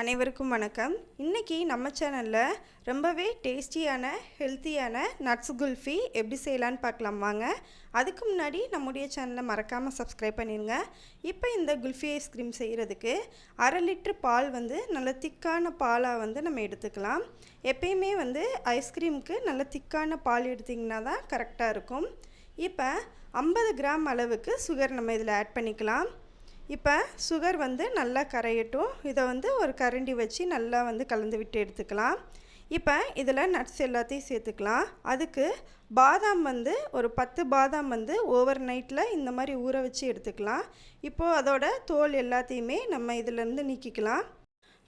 அனைவருக்கும் வணக்கம். இன்றைக்கி நம்ம சேனலில் ரொம்பவே டேஸ்டியான ஹெல்த்தியான நட்ஸ் குல்ஃபி எப்படி செய்யலான்னு பார்க்கலாம் வாங்க. அதுக்கு முன்னாடி நம்முடைய சேனலை மறக்காமல் சப்ஸ்கிரைப் பண்ணிடுங்க இப்போ இந்த குல்ஃபி ஐஸ்கிரீம் செய்கிறதுக்கு அரை லிட்டர் பால் வந்து நல்ல திக்கான பாலாக வந்து நம்ம எடுத்துக்கலாம். எப்பயுமே வந்து ஐஸ்கிரீமுக்கு நல்ல திக்கான பால் எடுத்திங்கன்னா தான் கரெக்டாக இருக்கும். இப்போ ஐம்பது கிராம் அளவுக்கு சுகர் நம்ம இதில் ஆட் பண்ணிக்கலாம். இப்போ சுகர் வந்து நல்லா கரையட்டும். இதை வந்து ஒரு கரண்டி வச்சு நல்லா வந்து கலந்து விட்டு எடுத்துக்கலாம். இப்போ இதில் நட்ஸ் எல்லாத்தையும் சேர்த்துக்கலாம். அதுக்கு பாதாம் வந்து ஒரு பத்து பாதாம் வந்து ஓவர் நைட்டில் இந்த மாதிரி ஊற வச்சு எடுத்துக்கலாம். இப்போது அதோட தோல் எல்லாத்தையுமே நம்ம இதிலேருந்து நீக்கிக்கலாம்.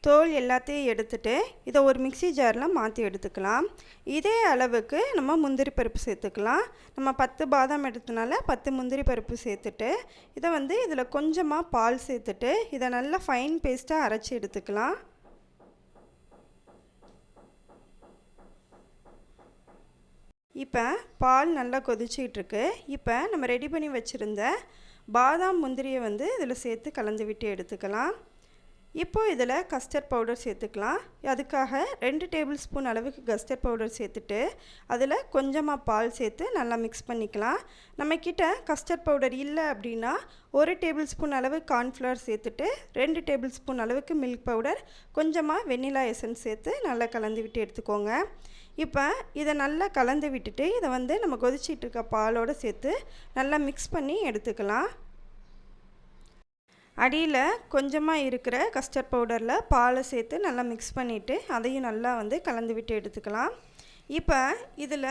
தோல் எல்லாத்தையும் எடுத்துட்டு இதை ஒரு மிக்சி ஜாரில் மாற்றி எடுத்துக்கலாம். இதே அளவுக்கு நம்ம முந்திரி பருப்பு சேர்த்துக்கலாம். நம்ம பத்து பாதாம் எடுத்தனால பத்து முந்திரி பருப்பு சேர்த்துட்டு இதை வந்து இதில் கொஞ்சமாக பால் சேர்த்துட்டு இதை நல்லா ஃபைன் பேஸ்ட்டாக அரைச்சி எடுத்துக்கலாம். இப்போ பால் நல்லா கொதிச்சிகிட்ருக்கு இப்போ நம்ம ரெடி பண்ணி வச்சுருந்த பாதாம் முந்திரியை வந்து இதில் சேர்த்து கலந்து விட்டு எடுத்துக்கலாம். இப்போது இதில் கஸ்டர்ட் பவுடர் சேர்த்துக்கலாம். அதுக்காக ரெண்டு டேபிள் ஸ்பூன் அளவுக்கு கஸ்டர்ட் பவுடர் சேர்த்துட்டு அதில் கொஞ்சமாக பால் சேர்த்து நல்லா மிக்ஸ் பண்ணிக்கலாம். நம்மக்கிட்ட கஸ்டர்ட் பவுடர் இல்லை அப்படின்னா ஒரு டேபிள் ஸ்பூன் அளவு கார்ன்ஃப்ளவர் சேர்த்துட்டு ரெண்டு டேபிள் ஸ்பூன் அளவுக்கு மில்க் பவுடர் கொஞ்சமாக வெண்ணிலா எசன்ஸ் சேர்த்து நல்லா கலந்து விட்டு எடுத்துக்கோங்க. இப்போ இதை நல்லா கலந்து விட்டுட்டு இதை வந்து நம்ம கொதிச்சிட்டு இருக்க பாலோடு சேர்த்து நல்லா மிக்ஸ் பண்ணி எடுத்துக்கலாம். அடியில் கொஞ்சமாக இருக்கிற கஸ்டர்ட் பவுடரில் பாலை சேர்த்து நல்லா மிக்ஸ் பண்ணிவிட்டு அதையும் நல்லா வந்து கலந்து விட்டு எடுத்துக்கலாம். இப்போ இதில்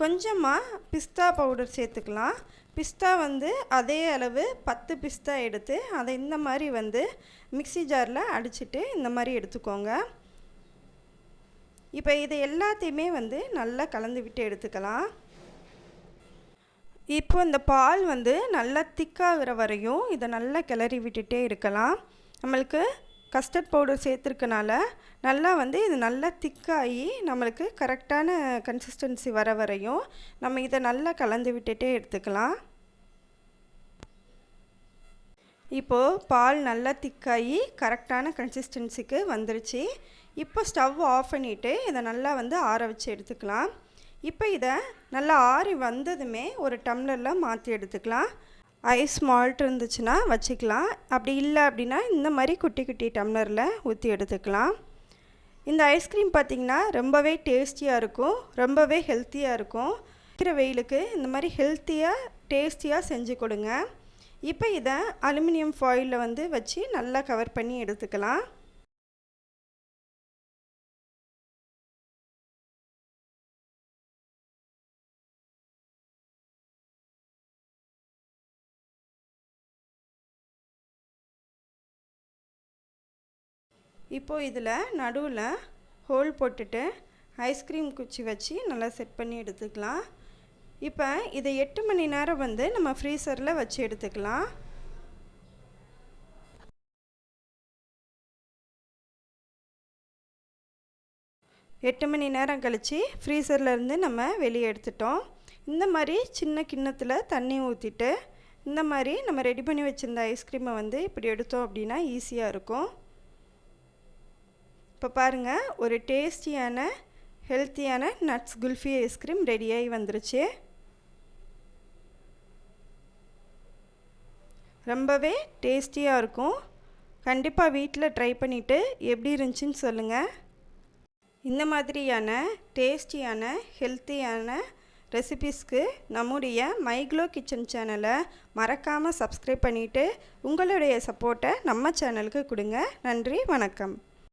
கொஞ்சமாக பிஸ்தா பவுடர் சேர்த்துக்கலாம். பிஸ்தா வந்து அதே அளவு பத்து பிஸ்தா எடுத்து அதை இந்த மாதிரி வந்து மிக்சி ஜாரில் அடிச்சுட்டு இந்த மாதிரி எடுத்துக்கோங்க. இப்போ இதை எல்லாத்தையுமே வந்து நல்லா கலந்து விட்டு எடுத்துக்கலாம். இப்போ இந்த பால் வந்து நல்லா திக்காகிற வரையும் இதை நல்லா கிளறி விட்டுட்டே இருக்கலாம். நம்மளுக்கு கஸ்டர்ட் பவுடர் சேர்த்துருக்கனால நல்லா வந்து இது நல்லா திக்காகி நம்மளுக்கு கரெக்டான கன்சிஸ்டன்சி வர வரையும் நம்ம இதை நல்லா கலந்து விட்டுட்டே எடுத்துக்கலாம். இப்போது பால் நல்லா திக்காகி கரெக்டான கன்சிஸ்டன்சிக்கு வந்துருச்சு. இப்போ ஸ்டவ் ஆஃப் பண்ணிவிட்டு இதை நல்லா வந்து ஆற வச்சு எடுத்துக்கலாம். இப்போ இதை நல்லா ஆறி வந்ததுமே ஒரு டம்ளரில் மாற்றி எடுத்துக்கலாம். ஐஸ் மால்ட் இருந்துச்சுன்னா வச்சுக்கலாம். அப்படி இல்லை அப்படின்னா இந்த மாதிரி குட்டி குட்டி டம்ளரில் ஊற்றி எடுத்துக்கலாம். இந்த ஐஸ்கிரீம் பார்த்திங்கன்னா ரொம்பவே டேஸ்டியாக இருக்கும். ரொம்பவே ஹெல்த்தியாக இருக்கும். இருக்கிற வெயிலுக்கு இந்த மாதிரி ஹெல்த்தியாக டேஸ்டியாக செஞ்சு கொடுங்க. இப்போ இதை அலுமினியம் ஃபாயிலில் வந்து வச்சு நல்லா கவர் பண்ணி எடுத்துக்கலாம். இப்போது இதில் நடுவில் ஹோல் போட்டுட்டு ஐஸ்கிரீம் குச்சி வச்சு நல்லா செட் பண்ணி எடுத்துக்கலாம். இப்போ இதை எட்டு மணி நேரம் வந்து நம்ம ஃப்ரீசரில் வச்சு எடுத்துக்கலாம். எட்டு மணி நேரம் கழித்து ஃப்ரீசர்லேருந்து நம்ம வெளியே எடுத்துட்டோம். இந்த மாதிரி சின்ன கிண்ணத்தில் தண்ணி ஊற்றிட்டு இந்த மாதிரி நம்ம ரெடி பண்ணி வச்சுருந்த ஐஸ்கிரீமை வந்து இப்படி எடுத்தோம் அப்படின்னா ஈஸியாக இருக்கும். இப்போ பாருங்கள் ஒரு டேஸ்டியான ஹெல்த்தியான நட்ஸ் குல்ஃபி ஐஸ்கிரீம் ரெடியாகி வந்துருச்சு. ரொம்பவே டேஸ்டியாக இருக்கும். கண்டிப்பாக வீட்டில் ட்ரை பண்ணிவிட்டு எப்படி இருந்துச்சுன்னு சொல்லுங்கள் இந்த மாதிரியான டேஸ்டியான ஹெல்த்தியான ரெசிபீஸ்க்கு நம்முடைய மைக்ளோ கிச்சன் சேனலை மறக்காமல் சப்ஸ்கிரைப் பண்ணிவிட்டு உங்களுடைய சப்போர்ட்டை நம்ம சேனலுக்கு கொடுங்க. நன்றி வணக்கம்.